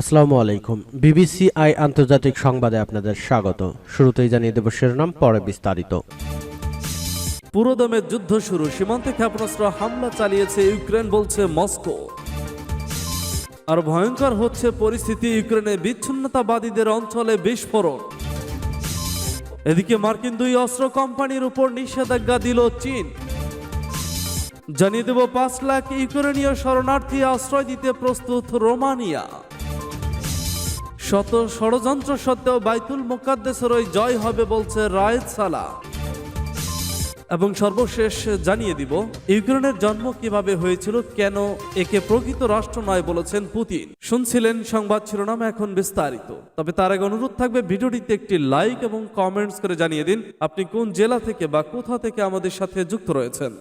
আসসালামু আলাইকুম। BBC I আন্তর্জাতিক সংবাদে আপনাদের স্বাগত। শুরুতেই জানিয়ে দেব শিরোনাম, পরে বিস্তারিত। পুরোদমে যুদ্ধ শুরু। সীমান্তে ক্ষেপণাস্ত্র হামলা চালিয়েছে ইউক্রেন, বলছে মস্কো। আর ভয়ঙ্কর হচ্ছে পরিস্থিতি ইউক্রেনে বিচ্ছিন্নতাবাদীদের অঞ্চলে বিস্ফোরণ। এদিকে মার্কিন দুই অস্ত্র কোম্পানির উপর নিষেধাজ্ঞা দিল চীন। জানিয়ে দেব পাঁচ লাখ ইউক্রেনীয় শরণার্থী আশ্রয় দিতে প্রস্তুত রোমানিয়া। শত ষড়যন্ত্র সত্ত্বেও বাইতুল মোকাদ্দেসের ওই জয় হবে বলছে রায়েদ সালা। এবং সর্বশেষ জানিয়ে দিব, ইউক্রেনের জন্ম কীভাবে হয়েছিল, কেন একে প্রকৃত রাষ্ট্র নয় বলেছেন পুতিন। শুনছিলেন সংবাদ শিরোনাম এখন বিস্তারিত। তবে তার আগে অনুরোধ থাকবে ভিডিওটিতে একটি লাইক এবং কমেন্টস করে জানিয়ে দিন, আপনি কোন জেলা থেকে বা কোথা থেকে আমাদের সাথে যুক্ত রয়েছেন।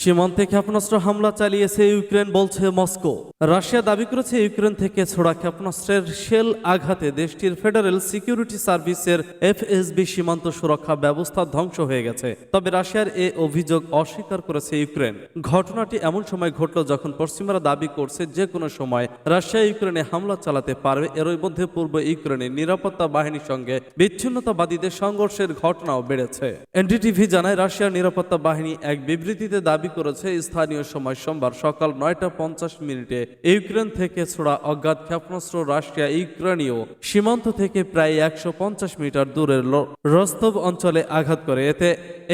সীমান্তে ক্ষেপণাস্ত্র হামলা চালিয়েছে ইউক্রেন, বলছে মস্কো। রাশিয়া দাবি করেছে ইউক্রেন থেকে ছোড়া ক্ষেপণাস্ত্রের শেল আঘাতে দেশটির ফেডারেল সিকিউরিটি সার্ভিসের এফএসবি সীমান্ত সুরক্ষা ব্যবস্থা ধ্বংস হয়ে গেছে। তবে রাশিয়ার এ অভিযোগ অস্বীকার করেছে ইউক্রেন। ঘটনাটি এমন সময় ঘটল যখন পশ্চিমারা দাবি করছে যে কোনো সময় রাশিয়া ইউক্রেনে হামলা চালাতে পারবে। এরই মধ্যে পূর্ব ইউক্রেনের নিরাপত্তা বাহিনীর সঙ্গে বিচ্ছিন্নতাবাদীদের সংঘর্ষের ঘটনাও বেড়েছে। এনডিটিভি জানায়, রাশিয়ার নিরাপত্তা বাহিনী এক বিবৃতিতে দাবি করেছে, স্থানীয় সময় সোমবার সকাল নয়টা পঞ্চাশ মিনিটে ইউক্রেন থেকে ছোড়া অজ্ঞাত ক্ষেপণাস্ত্র রাশিয়া, ইউক্রেনীয় সীমান্ত থেকে প্রায় একশো পঞ্চাশ মিটার দূরের রস্তব অঞ্চলে আঘাত করে। এতে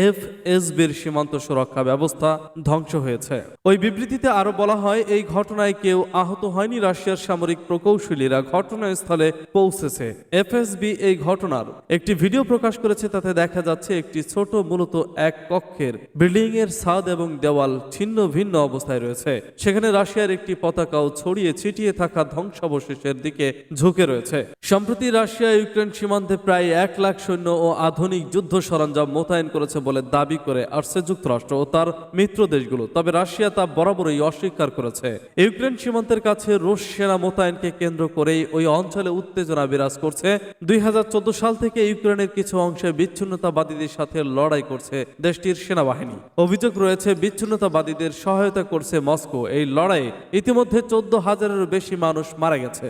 এফএসবির সীমান্ত সুরক্ষা ব্যবস্থা ধ্বংস হয়েছে। ওই বিবৃতিতে আরও বলা হয়, এই ঘটনায় কেউ আহত হয়নি। রাশিয়ার সামরিক প্রকৌশলীরা ঘটনাস্থলে পৌঁছেছে। এফএসবি এই ঘটনার একটি ভিডিও প্রকাশ করেছে। তাতে দেখা যাচ্ছে, একটি ছোট মূলত এক কক্ষের বিল্ডিং এর ছাদ এবং দেওয়াল ছিন্ন ভিন্ন অবস্থায় রয়েছে। সেখানে রাশিয়ার একটি পতাকাও ছড়িয়ে ছিটিয়ে থাকা ধ্বংসাবশেষের দিকে ঝুঁকে রয়েছে। সম্প্রতি রাশিয়া ইউক্রেন সীমান্তে প্রায় এক লাখ সৈন্য ও আধুনিক যুদ্ধ সরঞ্জাম মোতায়েন করেছে বলে দাবি করে আসছে যুক্তরাষ্ট্র ও তার মিত্র দেশগুলো। তবে রাশিয়া তা বরাবরই অস্বীকার করেছে। ইউক্রেন সীমান্তের কাছে রুশ সেনা মোতায়েনকে কেন্দ্র করেই ওই অঞ্চলে উত্তেজনা বিরাজ করছে। দুই হাজার চোদ্দ সাল থেকে ইউক্রেনের কিছু অংশে বিচ্ছিন্নতাবাদীদের সাথে লড়াই করছে দেশটির সেনাবাহিনী। অভিযোগ রয়েছে, বিচ্ছিন্নতাবাদীদের সহায়তা করছে মস্কো। এই লড়াই ইতিমধ্যে চোদ্দ হাজারেরও বেশি মানুষ মারা গেছে।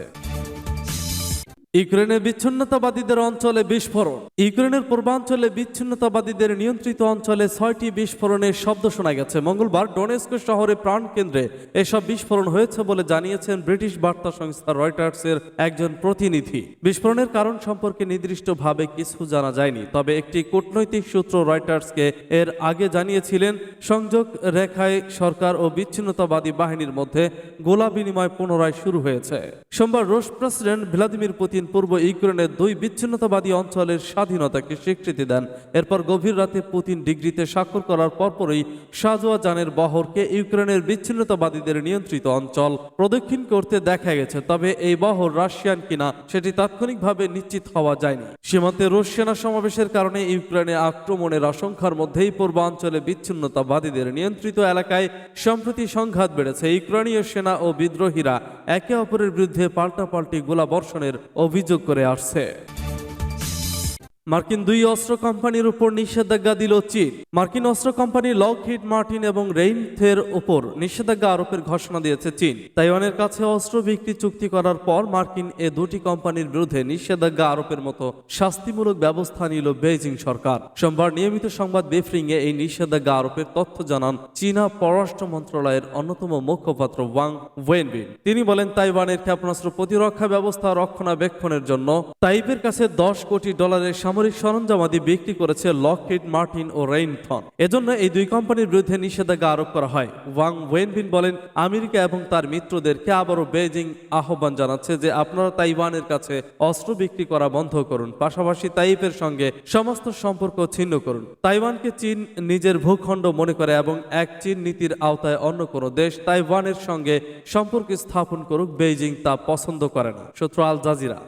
ইউক্রেনের বিচ্ছিন্নতাবাদীদের অঞ্চলে বিস্ফোরণ। ইউক্রেনের পূর্বাঞ্চলে বিচ্ছিন্নতাবাদীদের নিয়ন্ত্রিত অঞ্চলে ছয়টি বিস্ফোরণের শব্দ শোনা গেছে। মঙ্গলবার ডোনেস্ক শহরে প্রাণকেন্দ্রে এসব বিস্ফোরণ হয়েছে বলে জানিয়েছেন ব্রিটিশ বার্তা সংস্থা রয়টার্সের একজন প্রতিনিধি। বিস্ফোরণের কারণ সম্পর্কে নির্দিষ্টভাবে কিছু জানা যায়নি, তবে একটি কূটনৈতিক সূত্র রয়টার্সকে এর আগে জানিয়েছিলেন, সংযোগ রেখায় সরকার ও বিচ্ছিন্নতাবাদী বাহিনীর মধ্যে গোলা বিনিময় পুনরায় শুরু হয়েছে। সোমবার রুশ প্রেসিডেন্ট ভ্লাদিমির পুতিন পূর্ব ইউক্রেনের দুই বিচ্ছিন্নতাবাদী অঞ্চলের স্বাধীনতাকে স্বীকৃতি দেন। এরপর গভীর রাতে পুতিন ডিগ্রিতে স্বাক্ষর করার পরপরই সাজোয়া যানের বহরকে ইউক্রেনের বিচ্ছিন্নতাবাদীদের নিয়ন্ত্রিত অঞ্চল প্রদক্ষিণ করতে দেখা গেছে, তবে এই বহর রাশিয়ান কিনা সেটি তাৎক্ষণিকভাবে নিশ্চিত হওয়া যায়নি। সীমান্তে রুশ সেনা সমাবেশের কারণে ইউক্রেনে আক্রমণের আশঙ্কার মধ্যেই পূর্বাঞ্চলে বিচ্ছিন্নতাবাদীদের নিয়ন্ত্রিত এলাকায় সম্প্রতি সংঘাত বেড়েছে। ইউক্রেনীয় সেনা ও বিদ্রোহীরা একে অপরের বিরুদ্ধে পাল্টাপাল্টি গোলাবর্ষণের অভিযোগ করে আসছে। মার্কিন দুই অস্ত্র কোম্পানির উপর নিষেধাজ্ঞা দিল চীন। মার্কিন অস্ত্র কোম্পানি লকহিড, মার্টিন এবং রেইনথের উপর নিষেধাজ্ঞা আরোপের ঘোষণা দিয়েছে চীন। তাইওয়ানের কাছে অস্ত্র বিক্রি চুক্তি করার পর মার্কিন এ দুটি কোম্পানির বিরুদ্ধে নিষেধাজ্ঞা আরোপের মতো শাস্তিমূলক ব্যবস্থা নিল বেইজিং সরকার। সোমবার নিয়মিত সংবাদ ব্রিফিং এ এই নিষেধাজ্ঞা আরোপের তথ্য জানান চীনা পররাষ্ট্র মন্ত্রণালয়ের অন্যতম মুখপাত্র ওয়াং ওয়েনবিন। তিনি বলেন, তাইওয়ানের ক্ষেপণাস্ত্র প্রতিরক্ষা ব্যবস্থা রক্ষণাবেক্ষণের জন্য তাইপের কাছে দশ কোটি ডলারের সামরিক সরঞ্জামাদি বিক্রি করেছে লকহিড, মার্টিন ও রেইনথন। এজন্য এই দুই কোম্পানির বিরুদ্ধে নিষেধাজ্ঞা আরোপ করা হয়। ওয়াং ওয়েনবিন বলেন, আমেরিকা এবং তার মিত্রদেরকে আবারও বেজিং আহ্বান জানাচ্ছে যে আপনারা তাইওয়ানের কাছে অস্ত্র বিক্রি করা বন্ধ করুন। পাশাপাশি তাইপের সঙ্গে সমস্ত সম্পর্ক ছিন্ন করুন। তাইওয়ানকে চীন নিজের ভূখণ্ড মনে করে এবং এক চীন নীতির আওতায় অন্য কোনো দেশ তাইওয়ানের সঙ্গে সম্পর্ক স্থাপন করুক, বেইজিং তা পছন্দ করে না। সূত্র আল জাজিরা।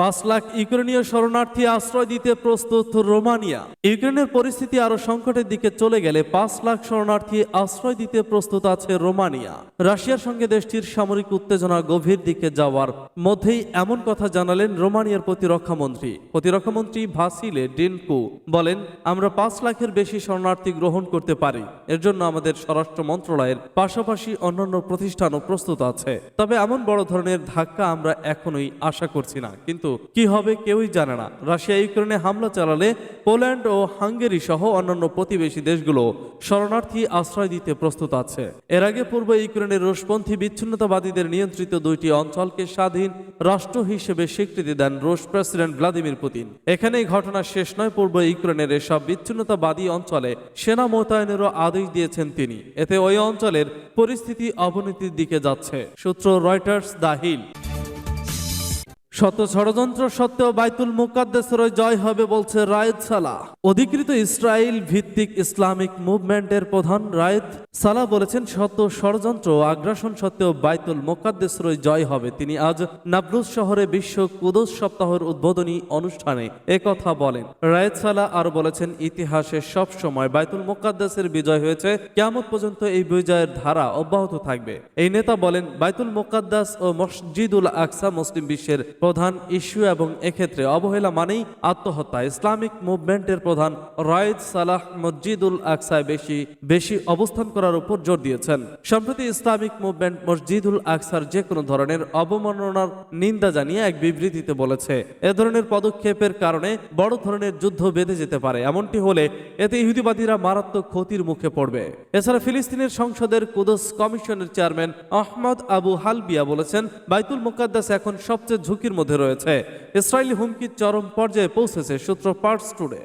পাঁচ লাখ ইউক্রেনীয় শরণার্থী আশ্রয় দিতে প্রস্তুত রোমানিয়া। ইউক্রেনের পরিস্থিতি আরও সংকটের দিকে চলে গেলে পাঁচ লাখ শরণার্থী আশ্রয় দিতে প্রস্তুত আছে রোমানিয়া। রাশিয়ার সঙ্গে দেশটির সামরিক উত্তেজনা গভীর দিকে যাওয়ার মধ্যেই এমন কথা জানালেন রোমানিয়ার প্রতিরক্ষা মন্ত্রী। প্রতিরক্ষা মন্ত্রী ভাসিলে ডিনকু বলেন, আমরা পাঁচ লাখের বেশি শরণার্থী গ্রহণ করতে পারি। এর জন্য আমাদের স্বরাষ্ট্র মন্ত্রণালয়ের পাশাপাশি অন্যান্য প্রতিষ্ঠানও প্রস্তুত আছে। তবে এমন বড় ধরনের ধাক্কা আমরা এখনোই আশা করছি না। কিন্তু কি হবে কেউই জানে না। রাশিয়া, ইউক্রেনে হামলা চালালে পোল্যান্ড ও হাঙ্গেরি সহ অন্যান্য প্রতিবেশী দেশগুলো শরণার্থী আশ্রয় দিতে প্রস্তুত আছে। এর আগে পূর্ব ইউক্রেনের রুশপন্থী বিচ্ছিন্নতাবাদীদের নিয়ন্ত্রিত দুইটি অঞ্চলকে স্বাধীন রাষ্ট্র হিসেবে স্বীকৃতি দেন রুশ প্রেসিডেন্ট ভ্লাদিমির পুতিন। এখানেই ঘটনা শেষ নয়, পূর্ব ইউক্রেনের এসব বিচ্ছিন্নতাবাদী অঞ্চলে সেনা মোতায়েনেরও আদেশ দিয়েছেন তিনি। এতে ওই অঞ্চলের পরিস্থিতি অবনতির দিকে যাচ্ছে, সূত্র রয়টার্স দা হিল। শত ষড়যন্ত্র সত্ত্বেও বাইতুল মুকাদ্দেসের জয় হবে বলছে রায়েদ সালাহ। অধিকৃত ইসরায়েল ভিত্তিক ইসলামিক মুভমেন্টের প্রধান রায়েদ সালাহ বলেছেন, শত ষড়যন্ত্র আগ্রাসন সত্ত্বেও বাইতুল মোকাদ্দেসের জয় হবে। তিনি আজ নাবলুস শহরে বিশ্ব কুদস সপ্তাহের উদ্বোধনী অনুষ্ঠানে একথা বলেন। রায়েদ সালাহ আরও বলেছেন, ইতিহাসে সব সময় বাইতুল মোকাদ্দেসের বিজয় হয়েছে। কেমন পর্যন্ত এই বিজয়ের ধারা অব্যাহত থাকবে। এই নেতা বলেন, বাইতুল মোকাদ্দাস ও মসজিদুল আকসা মুসলিম বিশ্বের প্রধান ইস্যু এবং এক্ষেত্রে অবহেলা মানেই আত্মহত্যা। ইসলামিক মুভমেন্টের প্রধান রায়েদ সালাহ মসজিদুল আকসায় বেশি বেশি অবস্থান করার উপর জোর দিয়েছেন। সম্প্রতি ইসলামিক মুভমেন্ট মসজিদুল আকসার যে কোনো ধরনের অবমাননার নিন্দা জানিয়ে এক বিবৃতিতে বলেছে, এ ধরনের পদক্ষেপের কারণে বড় ধরনের যুদ্ধ বেঁধে যেতে পারে। এমনটি হলে এতে ইহুদিবাদীরা মারাত্মক ক্ষতির মুখে পড়বে। এছাড়া ফিলিস্তিনের সংসদের কুদস কমিশনের চেয়ারম্যান আহমদ আবু হালবিয়া বলেছেন, বাইতুল মুকাদ্দাস এখন সবচেয়ে ঝুঁকির মধ্যে রয়েছে। ইসরায়েলি হুমকির চরম পর্যায়ে পৌঁছেছে সূত্র পার্টস টুডে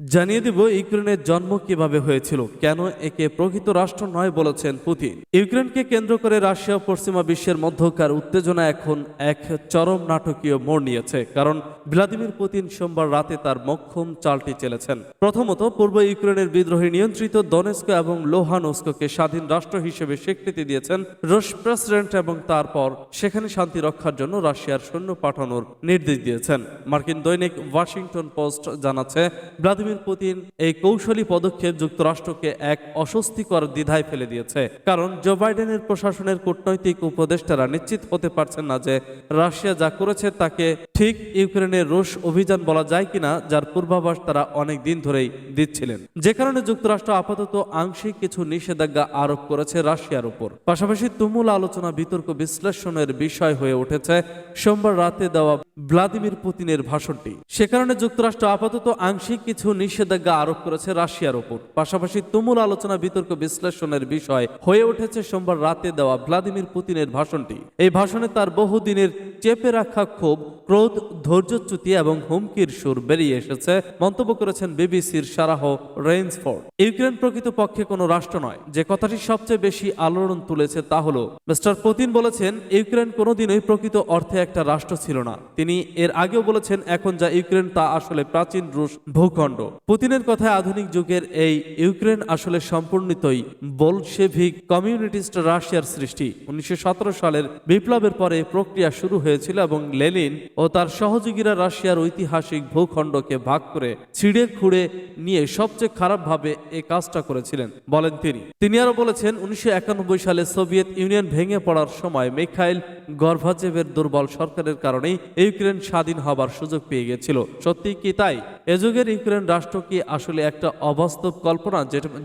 জানিয়ে দিব ইউক্রেনের জন্ম কীভাবে হয়েছিল, কেন একে প্রকৃত রাষ্ট্র নয় বলেছেন পুতিন। ইউক্রেনকে কেন্দ্র করে রাশিয়া পশ্চিমা বিশ্বের মধ্যকার উত্তেজনা এখন এক চরম নাটকীয় মোড় নিয়েছে, কারণ ভ্লাদিমির পুতিন সোমবার রাতে তার মক্ষম চালটি চেলেছেন। প্রথমত, পূর্ব ইউক্রেনের বিদ্রোহী নিয়ন্ত্রিত দনেস্ক এবং লোহানস্ককে স্বাধীন রাষ্ট্র হিসেবে স্বীকৃতি দিয়েছেন রুশ প্রেসিডেন্ট এবং তারপর সেখানে শান্তি রক্ষার জন্য রাশিয়ার সৈন্য পাঠানোর নির্দেশ দিয়েছেন। মার্কিন দৈনিক ওয়াশিংটন পোস্ট জানাচ্ছে, ভ্লাদিমির পুতিন এই কৌশলী পদক্ষেপ যুক্তরাষ্ট্রকে এক অস্বস্তিকর দ্বিধায় ফেলে দিয়েছে। কারণ জো বাইডেনের প্রশাসনের কূটনৈতিক উপদেষ্টারা নিশ্চিত হতে পারছেন না যে রাশিয়া যা করেছে তাকে ঠিক ইউক্রেনের রুশ অভিযান বলা যায় কিনা, যার পূর্বাভাস তারা অনেক দিন ধরেই দিচ্ছিলেন। যে কারণে যুক্তরাষ্ট্র আপাতত আংশিক কিছু নিষেধাজ্ঞা আরোপ করেছে রাশিয়ার উপর। পাশাপাশি তুমুল আলোচনা, বিতর্ক, বিশ্লেষণের বিষয় হয়ে উঠেছে সোমবার রাতে দেওয়া ভ্লাদিমির পুতিনের ভাষণটি। সে কারণে যুক্তরাষ্ট্র আপাতত আংশিক কিছু নিষেধাজ্ঞা আরোপ করেছে রাশিয়ার ওপর। পাশাপাশি তুমুল আলোচনা বিতর্ক বিশ্লেষণের বিষয় হয়ে উঠেছে সোমবার রাতে দেওয়া ভ্লাদিমির পুতিনের ভাষণটি। এই ভাষণে তার বহুদিনের চেপে রাখা ক্ষোভ, ক্রোধ ধৈর্যচ্যুতি এবং হুমকির সুর বেরিয়ে এসেছে, মন্তব্য করেছেন বিবিসির সারাহ রেইন্সফোর্ড ইউক্রেন প্রকৃতপক্ষে কোনো রাষ্ট্র নয়। যে কথাটি সবচেয়ে বেশি আলোড়ন তুলেছে তা হল, মিস্টার পুতিন বলেছেন, ইউক্রেন কোনোদিনই প্রকৃত অর্থে একটা রাষ্ট্র ছিল না। তিনি এর আগেও বলেছেন, এখন যা ইউক্রেন তা আসলে প্রাচীন রুশ ভূখণ্ড। পুতিনের কথায় আধুনিক যুগের এই ইউক্রেন আসলে সম্পূর্ণতই বোলশেভিক কমিউনিটিস্ট রাশিয়ার সৃষ্টি। উনিশশো সালের বিপ্লবের পরে প্রক্রিয়া শুরু হয়েছিল এবং লেনিন ও তার সহযোগীরা রাশিয়ার ঐতিহাসিক ভূখণ্ডকে ভাগ করে ছিঁড়ে খুঁড়ে নিয়ে সবচেয়ে খারাপভাবে এই কাজটা করেছিলেন, বলেন তিনি। তিনি আরও বলেছেন, উনিশশো একানব্বই সালে সোভিয়েত ইউনিয়ন ভেঙে পড়ার সময় মিখাইল গর্ভাচেভের দুর্বল সরকারের কারণেই ইউক্রেন স্বাধীন হবার সুযোগ পেয়ে গেছিল। সত্যি কি তাই? এ যুগের ইউক্রেন রাষ্ট্র কি আসলে একটা অবাস্তব কল্পনা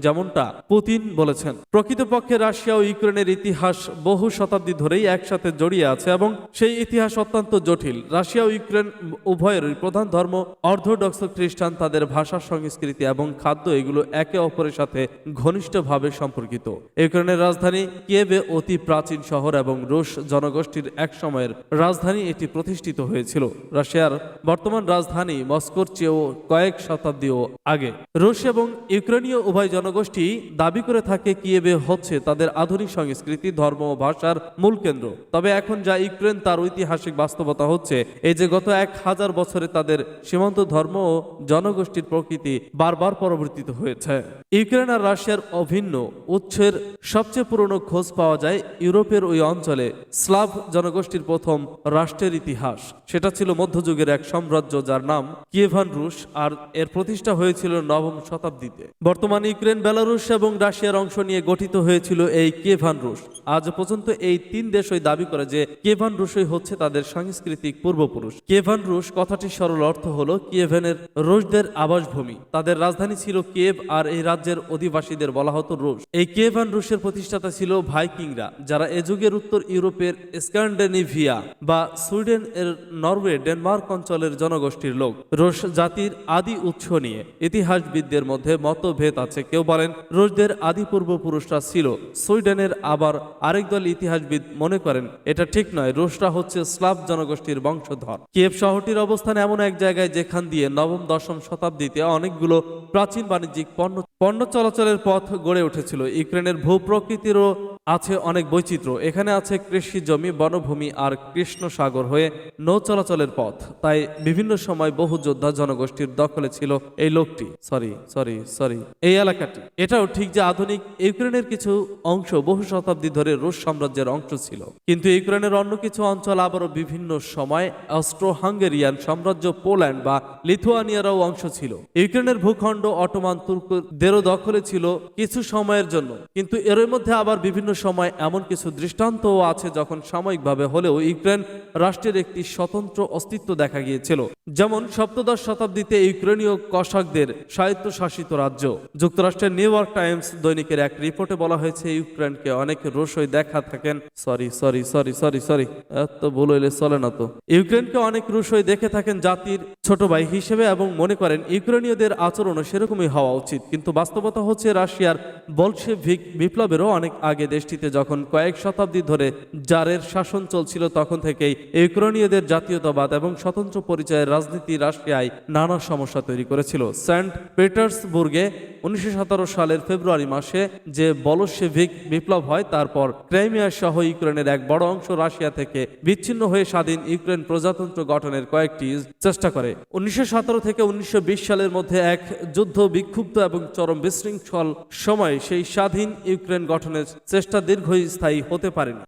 যেমনটা পুতিন বলেছেন? প্রকৃতপক্ষে রাশিয়া ও ইউক্রেনের ইতিহাস বহু শতাব্দী ধরেই একসাথে জড়িয়ে আছে এবং সেই ইতিহাস অত্যন্ত জটিল। রাশিয়া ও ইউক্রেন উভয়েরই প্রধান ধর্ম অর্থোডক্স খ্রিস্টান, তাদের ভাষা, সংস্কৃতি এবং খাদ্য এগুলো একে অপরের সাথে ঘনিষ্ঠভাবে সম্পর্কিত। ইউক্রেনের রাজধানী কিয়েভে অতি প্রাচীন শহর এবং রুশ জনগোষ্ঠীর এক সময়ের রাজধানী এটি প্রতিষ্ঠিত হয়েছিল। রাশিয়ার বর্তমান রাজধানী মস্কোর চেয়েও কয়েক শতাব্দী শতাব্দীও আগে। রুশ এবং ইউক্রেনীয় উভয় জনগোষ্ঠী দাবি করে থাকে কিয়েবে হচ্ছে তাদের আধুনিক সংস্কৃতি, ধর্ম ও ভাষার মূল কেন্দ্র। তবে এখন যা ইউক্রেন, তার ঐতিহাসিক বাস্তবতা হচ্ছে এই যে গত এক হাজার বছরে তাদের সীমান্ত ধর্ম ও জনগোষ্ঠীর প্রকৃতি বারবার পরিবর্তিত হয়েছে। ইউক্রেন আর রাশিয়ার অভিন্ন উৎসের সবচেয়ে পুরনো খোঁজ পাওয়া যায় ইউরোপের ওই অঞ্চলে স্লাভ জনগোষ্ঠীর প্রথম রাষ্ট্রের ইতিহাস। সেটা ছিল মধ্যযুগের এক সাম্রাজ্য যার নাম কিয়েভান রুশ, আর এর প্রতিষ্ঠা হয়েছিল নবম শতাব্দীতে। বর্তমানে ইউক্রেন, বেলারুশ এবং রাশিয়ার অংশ নিয়ে গঠিত হয়েছিল এই কেভান রুশ। আজ পর্যন্ত এই তিন দেশই দাবি করে যে কেভান রুশই হচ্ছে তাদের সাংস্কৃতিক পূর্বপুরুষ। কেভান রুশ কথাটির সরল অর্থ হলো কিয়েভেনের রুশদের আবাসভূমি। তাদের রাজধানী ছিল কিয়েভ আর এই রাজ্যের অধিবাসীদের বলা হতো রুশ। এই কিয়েভান রুশের প্রতিষ্ঠাতা ছিল ভাইকিংরা, যারা এ যুগের উত্তর ইউরোপের স্ক্যান্ডেনিভিয়া বা সুইডেন এর নরওয়ে ডেনমার্ক অঞ্চলের জনগোষ্ঠীর লোক। রুশ জাতির আদি উৎস নিয়ে ইতিহাসবিদদের মধ্যে মতভেদ আছে। কেউ বলেন রুশদের আদি পূর্বপুরুষরা ছিল সুইডেনের আবার আরেক দল ইতিহাসবিদ মনে করেন, এটা ঠিক নয়, রুশরা হচ্ছে স্লাব জনগোষ্ঠীর বংশধর। কিয়েভ শহরটির অবস্থান এমন এক জায়গায় যেখান দিয়ে নবম, দশম শতাব্দীতে অনেকগুলো প্রাচীন বাণিজ্যিক পণ্য পণ্য চলাচলের পথ গড়ে উঠেছিল। ইউক্রেনের ভূপ্রকৃতিরও আছে অনেক বৈচিত্র্য। এখানে আছে কৃষি জমি, বনভূমি আর কৃষ্ণ সাগর হয়ে নৌ চলাচলের পথ। তাই বিভিন্ন সময় বহু যোদ্ধা জনগোষ্ঠীর দখলে ছিল এই লোকটি। সরি সরি সরি এই এলাকাটি। এটাও ঠিক যে আধুনিক ইউক্রেনের কিছু অংশ বহু শতাব্দী ধরে রুশ সাম্রাজ্যের অংশ ছিল। কিন্তু ইউক্রেনের অন্য কিছু অঞ্চল আবারও বিভিন্ন সময় অস্ট্রো হাঙ্গেরিয়ান সাম্রাজ্য পোল্যান্ড বা লিথুয়ানিয়ারও অংশ ছিল। ইউক্রেনের ভূখণ্ড অটোমান তুর্কদেরও দখলে ছিল কিছু সময়ের জন্য। কিন্তু এর মধ্যে আবার বিভিন্ন সময় এমন কিছু দৃষ্টান্তও আছে যখন সাময়িকভাবে হলেও ইউক্রেন রাষ্ট্রের একটি স্বতন্ত্র অস্তিত্ব দেখা গিয়েছিল, যেমন সপ্তদশ শতাব্দীতে ইউক্রেনীয় কসাকদের স্বায়ত্তশাসিত রাজ্য। যুক্তরাষ্ট্রের নিউ ইয়র্ক টাইমস দৈনিকের এক রিপোর্টে বলা হয়েছে, ইউক্রেনকে অনেক রসই দেখা থাকেন। Sorry sorry sorry sorry sorry, এত ভুল হইলে চলে না তো। ইউক্রেনকে অনেক রুশই দেখে থাকেন জাতির ছোট ভাই হিসেবে এবং মনে করেন ইউক্রেনীয়দের আচরণও সেরকমই হওয়া উচিত। কিন্তু বাস্তবতা হচ্ছে, রাশিয়ার বলশেভিক বিপ্লবেরও অনেক আগে দেশটিতে যখন কয়েক শতাব্দী ধরে জারের শাসন চলছিল, তখন থেকেই ইউক্রেনীয়দের জাতীয়তাবাদ এবং স্বতন্ত্র পরিচয়ের রাজনীতি রাশিয়ায় নানা সমস্যা তৈরি করেছিল। সেন্ট পিটার্সবুর্গে উনিশশো সালের ফেব্রুয়ারি মাসে যে বলশেভিক বিপ্লব হয়, তারপর ক্রাইমিয়া সহ ইউক্রেনের এক বড় অংশ রাশিয়া থেকে বিচ্ছিন্ন হয়ে স্বাধীন ইউক্রেন প্রজাতন্ত্র গঠনের কয়েকটি চেষ্টা করে। উনিশশো সতেরো থেকে উনিশশো বিশ সালের মধ্যে এক যুদ্ধ বিক্ষুব্ধ এবং চরম বিশৃঙ্খল সময় সেই স্বাধীন ইউক্রেন গঠনের চেষ্টা দীর্ঘস্থায়ী হতে পারেনি